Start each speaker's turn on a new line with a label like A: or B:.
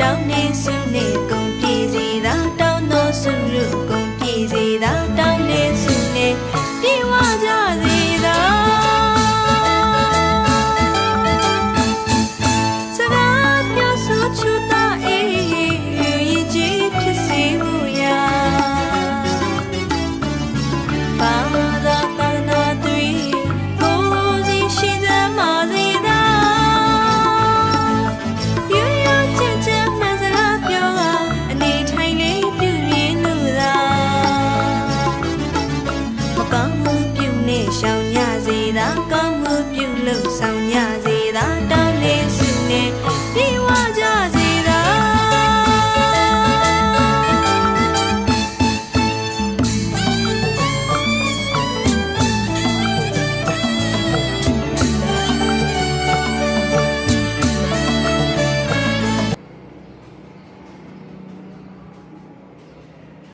A: တောင်းနေစုနေကုန်ပြေစီသာတောင်းသောစုရုကုန်ပြေစီသာတောင်းနေစုနေပြေဝကြစေ lưng sao nhá.